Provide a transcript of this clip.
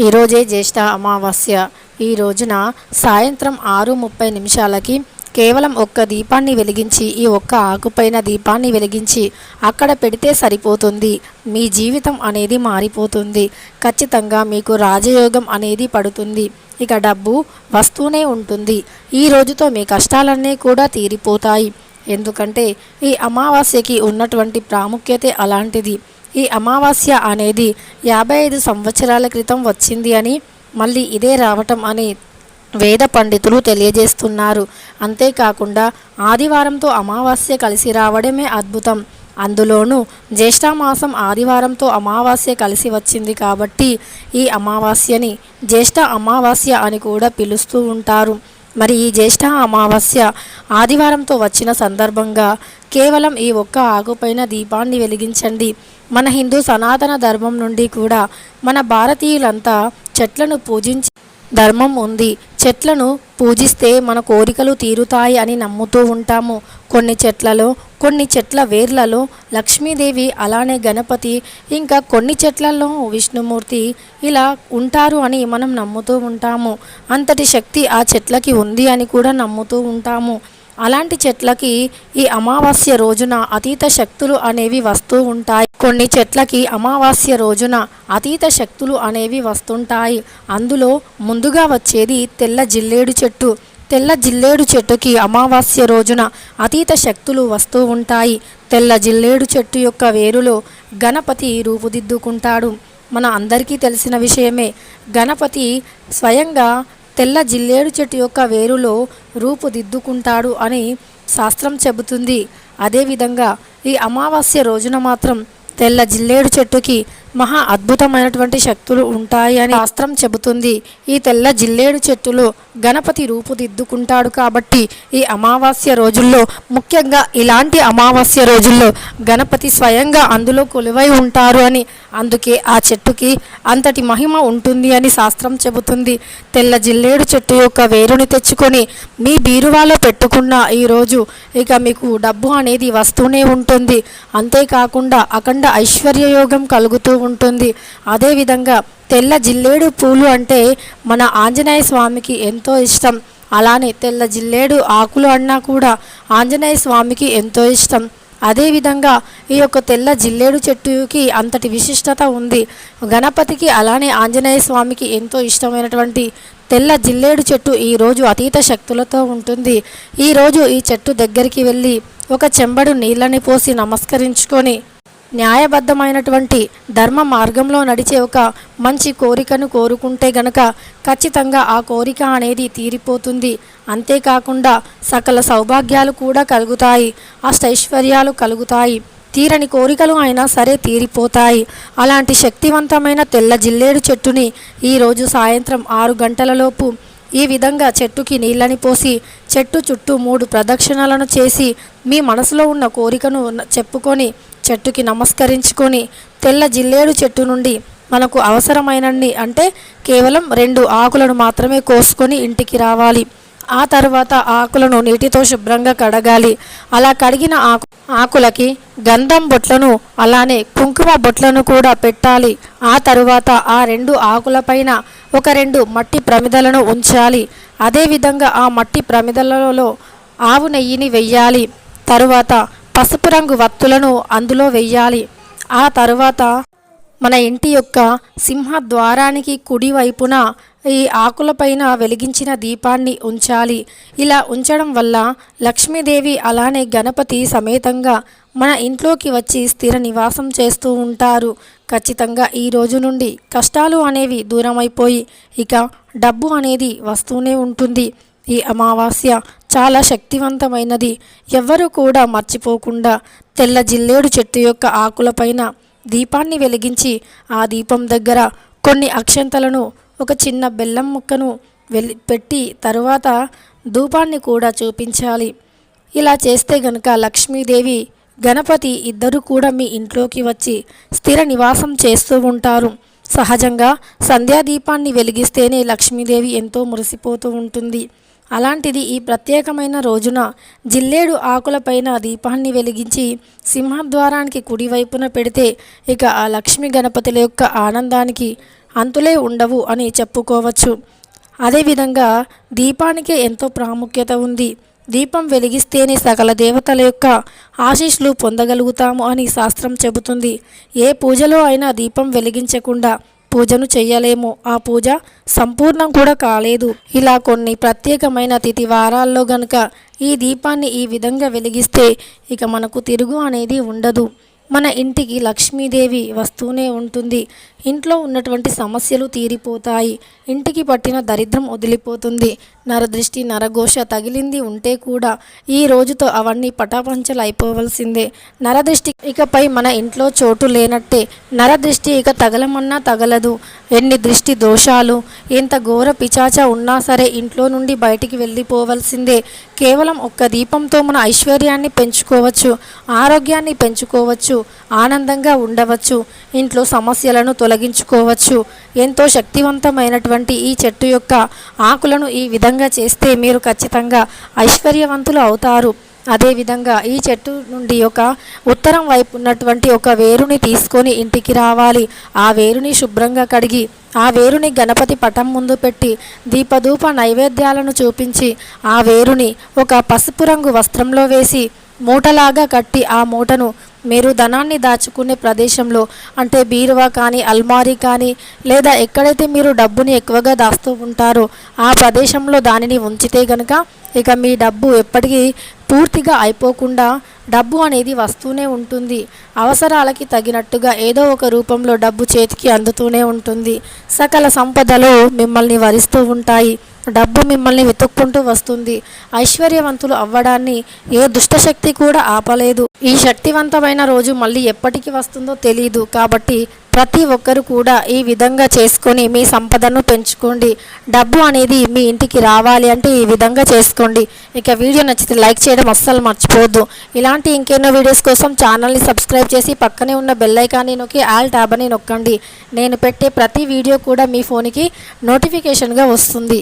ఈరోజే జ్యేష్ఠ అమావాస్య. ఈ రోజున సాయంత్రం ఆరు ముప్పై నిమిషాలకి కేవలం ఒక్క దీపాన్ని వెలిగించి ఈ ఒక్క ఆకుపైన దీపాన్ని వెలిగించి అక్కడ పెడితే సరిపోతుంది. మీ జీవితం అనేది మారిపోతుంది. ఖచ్చితంగా మీకు రాజయోగం అనేది పడుతుంది. ఇక డబ్బు వస్తూనే ఉంటుంది. ఈ రోజుతో మీ కష్టాలన్నీ కూడా తీరిపోతాయి. ఎందుకంటే ఈ అమావాస్యకి ఉన్నటువంటి ప్రాముఖ్యత అలాంటిది. ఈ అమావాస్య అనేది యాభై ఐదు సంవత్సరాల క్రితం వచ్చింది అని మళ్ళీ ఇదే రావటం అని వేద పండితులు తెలియజేస్తున్నారు. అంతేకాకుండా ఆదివారంతో అమావాస్య కలిసి రావడమే అద్భుతం. అందులోనూ జ్యేష్ఠమాసం ఆదివారంతో అమావాస్య కలిసి వచ్చింది కాబట్టి ఈ అమావాస్యని జ్యేష్ఠ అమావాస్య అని కూడా పిలుస్తూ ఉంటారు. మరి ఈ జ్యేష్ఠ అమావాస్య ఆదివారంతో వచ్చిన సందర్భంగా కేవలం ఈ ఒక్క ఆకుపైన దీపాన్ని వెలిగించండి. మన హిందూ సనాతన ధర్మం నుండి కూడా మన భారతీయులంతా చెట్లను పూజించి ధర్మం ఉంది. చెట్లను పూజిస్తే మన కోరికలు తీరుతాయి అని నమ్ముతూ ఉంటాము. కొన్ని చెట్లలో కొన్ని చెట్ల వేర్లలో లక్ష్మీదేవి అలానే గణపతి ఇంకా కొన్ని చెట్లలో విష్ణుమూర్తి ఇలా ఉంటారు అని మనం నమ్ముతూ ఉంటాము. అంతటి శక్తి ఆ చెట్లకి ఉంది అని కూడా నమ్ముతూ ఉంటాము. అలాంటి చెట్లకి ఈ అమావాస్య రోజున అతీత శక్తులు అనేవి వస్తూ ఉంటాయి. కొన్ని చెట్లకి అమావాస్య రోజున అతీత శక్తులు అనేవి వస్తుంటాయి. అందులో ముందుగా వచ్చేది తెల్ల జిల్లేడు చెట్టు. తెల్ల జిల్లేడు చెట్టుకి అమావాస్య రోజున అతీత శక్తులు వస్తూ ఉంటాయి. తెల్ల జిల్లేడు చెట్టు యొక్క వేరులో గణపతి రూపుదిద్దుకుంటాడు. మన అందరికీ తెలిసిన విషయమే. గణపతి స్వయంగా తెల్ల జిల్లేడు చెట్టు యొక్క వేరులో రూపుదిద్దుకుంటాడు అని శాస్త్రం చెబుతుంది. అదేవిధంగా ఈ అమావాస్య రోజున మాత్రం తెల్ల జిల్లేడు చెట్టుకి మహా అద్భుతమైనటువంటి శక్తులు ఉంటాయి అని శాస్త్రం చెబుతుంది. ఈ తెల్ల జిల్లేడు చెట్టులో గణపతి రూపుదిద్దుకుంటాడు కాబట్టి ఈ అమావాస్య రోజుల్లో ముఖ్యంగా ఇలాంటి అమావాస్య రోజుల్లో గణపతి స్వయంగా అందులో కొలువై ఉంటారు అని అందుకే ఆ చెట్టుకి అంతటి మహిమ ఉంటుంది అని శాస్త్రం చెబుతుంది. తెల్ల జిల్లేడు చెట్టు యొక్క వేరుని తెచ్చుకొని మీ బీరువాలో పెట్టుకున్న ఈరోజు ఇక మీకు డబ్బు అనేది వస్తూనే ఉంటుంది. అంతేకాకుండా అఖండ ఐశ్వర్యయోగం కలుగుతూ ఉంటుంది. అదేవిధంగా తెల్ల జిల్లేడు పూలు అంటే మన ఆంజనేయ స్వామికి ఎంతో ఇష్టం. అలానే తెల్ల జిల్లేడు ఆకులు అన్నా కూడా ఆంజనేయ స్వామికి ఎంతో ఇష్టం. అదేవిధంగా ఈ యొక్క తెల్ల జిల్లేడు చెట్టుకి అంతటి విశిష్టత ఉంది. గణపతికి అలానే ఆంజనేయ స్వామికి ఎంతో ఇష్టమైనటువంటి తెల్ల జిల్లేడు చెట్టు ఈరోజు అతీత శక్తులతో ఉంటుంది. ఈరోజు ఈ చెట్టు దగ్గరికి వెళ్ళి ఒక చెంబడు నీళ్ళని పోసి నమస్కరించుకొని న్యాయబద్ధమైనటువంటి ధర్మ మార్గంలో నడిచే ఒక మంచి కోరికను కోరుకుంటే గనక ఖచ్చితంగా ఆ కోరిక అనేది తీరిపోతుంది. అంతేకాకుండా సకల సౌభాగ్యాలు కూడా కలుగుతాయి. అష్టైశ్వర్యాలు కలుగుతాయి. తీరని కోరికలు అయినా సరే తీరిపోతాయి. అలాంటి శక్తివంతమైన తెల్ల జిల్లేడు చెట్టుని ఈరోజు సాయంత్రం ఆరు గంటలలోపు ఈ విధంగా చెట్టుకి నీళ్ళని పోసి చెట్టు చుట్టూ మూడు ప్రదక్షిణలను చేసి మీ మనసులో ఉన్న కోరికను చెప్పుకొని చెట్టుకి నమస్కరించుకొని తెల్ల జిల్లేడు చెట్టు నుండి మనకు అవసరమైనన్ని అంటే కేవలం రెండు ఆకులను మాత్రమే కోసుకొని ఇంటికి రావాలి. ఆ తర్వాత ఆకులను నీటితో శుభ్రంగా కడగాలి. అలా కడిగిన ఆకు ఆకులకి గంధం బొట్లను అలానే కుంకుమ బొట్లను కూడా పెట్టాలి. ఆ తరువాత ఆ రెండు ఆకులపైన ఒక రెండు మట్టి ప్రమిదలను ఉంచాలి. అదేవిధంగా ఆ మట్టి ప్రమిదలలో ఆవు నెయ్యిని వెయ్యాలి. తరువాత పసుపు రంగు వత్తులను అందులో వెయ్యాలి. ఆ తరువాత మన ఇంటి యొక్క సింహద్వారానికి కుడివైపున ఈ ఆకులపైన వెలిగించిన దీపాన్ని ఉంచాలి. ఇలా ఉంచడం వల్ల లక్ష్మీదేవి అలానే గణపతి సమేతంగా మన ఇంట్లోకి వచ్చి స్థిర నివాసం చేస్తూ ఉంటారు. ఖచ్చితంగా ఈ రోజు నుండి కష్టాలు అనేవి దూరమైపోయి ఇక డబ్బు అనేది వస్తూనే ఉంటుంది. ఈ అమావాస్య చాలా శక్తివంతమైనది. ఎవ్వరూ కూడా మర్చిపోకుండా తెల్ల జిల్లేడు చెట్టు యొక్క ఆకులపైన దీపాన్ని వెలిగించి ఆ దీపం దగ్గర కొన్ని అక్షంతలను ఒక చిన్న బెల్లం ముక్కను వెలి పెట్టి తరువాత ధూపాన్ని కూడా చూపించాలి. ఇలా చేస్తే గనుక లక్ష్మీదేవి గణపతి ఇద్దరు కూడా మీ ఇంట్లోకి వచ్చి స్థిర నివాసం చేస్తూ ఉంటారు. సహజంగా సంధ్యాదీపాన్ని వెలిగిస్తేనే లక్ష్మీదేవి ఎంతో మురిసిపోతూ ఉంటుంది. అలాంటిది ఈ ప్రత్యేకమైన రోజున జిల్లేడు ఆకులపైన దీపాన్ని వెలిగించి సింహద్వారానికి కుడివైపున పెడితే ఇక ఆ లక్ష్మీ గణపతుల యొక్క ఆనందానికి అంతులే ఉండవు అని చెప్పుకోవచ్చు. అదేవిధంగా దీపానికి ఎంతో ప్రాముఖ్యత ఉంది. దీపం వెలిగిస్తేనే సకల దేవతల యొక్క ఆశీస్సులు పొందగలుగుతాము అని శాస్త్రం చెబుతుంది. ఏ పూజలో అయినా దీపం వెలిగించకుండా పూజను చెయ్యలేము. ఆ పూజ సంపూర్ణం కూడా కాలేదు. ఇలా కొన్ని ప్రత్యేకమైన తిథి వారాల్లో గనుక ఈ దీపాన్ని ఈ విధంగా వెలిగిస్తే ఇక మనకు తిరుగు అనేది ఉండదు. మన ఇంటికి లక్ష్మీదేవి వస్తూనే ఉంటుంది. ఇంట్లో ఉన్నటువంటి సమస్యలు తీరిపోతాయి. ఇంటికి పట్టిన దరిద్రం వదిలిపోతుంది. నరదృష్టి నరఘోష తగిలింది ఉంటే కూడా ఈ రోజుతో అవన్నీ పటాపంచలు అయిపోవలసిందే నరదృష్టి ఇకపై మన ఇంట్లో చోటు లేనట్టే నరదృష్టి ఇక తగలమన్నా తగలదు. ఎన్ని దృష్టి దోషాలు ఎంత ఘోర పిచాచ ఉన్నా సరే ఇంట్లో నుండి బయటికి వెళ్ళిపోవలసిందే. కేవలం ఒక్క దీపంతో మన ఐశ్వర్యాన్ని పెంచుకోవచ్చు ఆరోగ్యాన్ని పెంచుకోవచ్చు ఆనందంగా ఉండవచ్చు ఇంట్లో సమస్యలను తొలగించుకోవచ్చు. ఎంతో శక్తివంతమైనటువంటి ఈ చెట్టు యొక్క ఆకులను ఈ విధంగా చేస్తే మీరు ఖచ్చితంగా ఐశ్వర్యవంతులు అవుతారు. అదేవిధంగా ఈ చెట్టు నుండి ఒక ఉత్తరం వైపు ఉన్నటువంటి ఒక వేరుని తీసుకొని ఇంటికి రావాలి. ఆ వేరుని శుభ్రంగా కడిగి ఆ వేరుని గణపతి పటం ముందు పెట్టి దీపధూప నైవేద్యాలను చూపించి ఆ వేరుని ఒక పసుపు రంగు వస్త్రంలో వేసి మూటలాగా కట్టి ఆ మూటను మీరు ధనాన్ని దాచుకునే ప్రదేశంలో అంటే బీరువా కానీ అల్మారీ కానీ లేదా ఎక్కడైతే మీరు డబ్బుని ఎక్కువగా దాస్తూ ఉంటారో ఆ ప్రదేశంలో దానిని ఉంచితే గనక ఇక మీ డబ్బు ఎప్పటికీ పూర్తిగా అయిపోకుండా డబ్బు అనేది వస్తూనే ఉంటుంది. అవసరాలకి తగినట్టుగా ఏదో ఒక రూపంలో డబ్బు చేతికి అందుతూనే ఉంటుంది. సకల సంపదలు మిమ్మల్ని వరిస్తూ ఉంటాయి. డబ్బు మిమ్మల్ని వెతుక్కుంటూ వస్తుంది. ఐశ్వర్యవంతులు అవ్వడాన్ని ఏ దుష్టశక్తి కూడా ఆపలేదు. ఈ శక్తివంతమైన రోజు మళ్ళీ ఎప్పటికి వస్తుందో తెలియదు కాబట్టి ప్రతి ఒక్కరు కూడా ఈ విధంగా చేసుకొని మీ సంపదను పెంచుకోండి. డబ్బు అనేది మీ ఇంటికి రావాలి అంటే ఈ విధంగా చేసుకోండి. ఇక వీడియో నచ్చితే లైక్ చేయడం అస్సలు మర్చిపోవద్దు. ఇలాంటి ఇంకెన్నో వీడియోస్ కోసం ఛానల్ని సబ్స్క్రైబ్ చేసి పక్కనే ఉన్న బెల్ ఐకాన్ని నొక్కి ఆల్ ట్యాబ్ అని నొక్కండి. నేను పెట్టే ప్రతి వీడియో కూడా మీ ఫోన్కి నోటిఫికేషన్గా వస్తుంది.